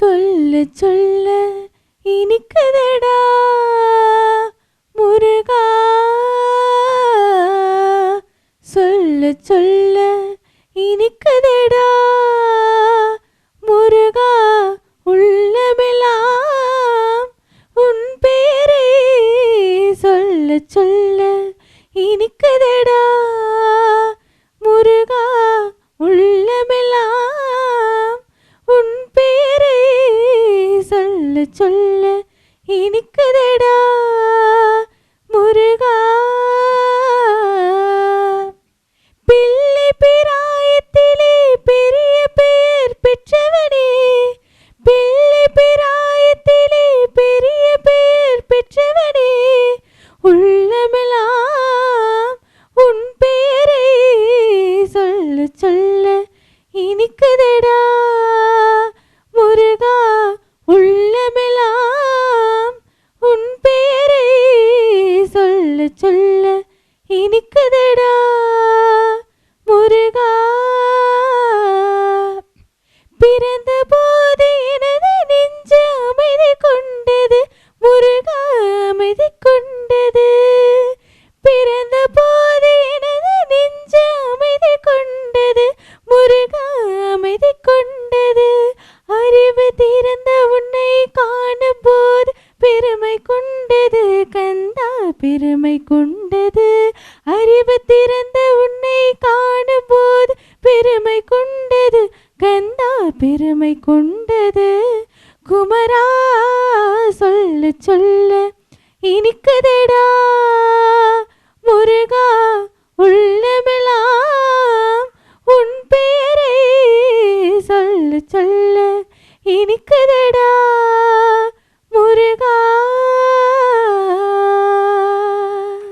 சொல்ல சொல்ல. இனிக்குதடா முருகா. சொல்ல சொல்ல. இனிக்குதடா முருகா. உள்ளமெல்லாம் உன் பேரே. சொல்ல சொல்ல. இனிக்குதடா. சொல்ல சொல்ல இனிக்குதடா முருகா. பிள்ளை பிராயத்திலே பெரிய பெயர் பெற்றவனே பிள்ளை பிராயத்திலே பெரிய பெயர் பெற்றவனே. உள்ளமெல்லாம் உன் பெயரை சொல்ல சொல்ல இனிக்குதடா. சொல்ல சொல்ல இனிக்குதடா முருகா. பிறந்த போது எனது நெஞ்சு அமைதி கொண்டது முருகா அமைதி கொண்டது. பெருமை கொண்டது. அறிவு திறந்த உன்னை காணும் போது பெருமை கொண்டது. கந்தா பெருமை கொண்டது. குமரா சொல்லு சொல்லு. இனிக்குதடா. முருகா உள்ளமெல்லாம் உன் பெயரை சொல்லு சொல்லு. இனிக்குதடா.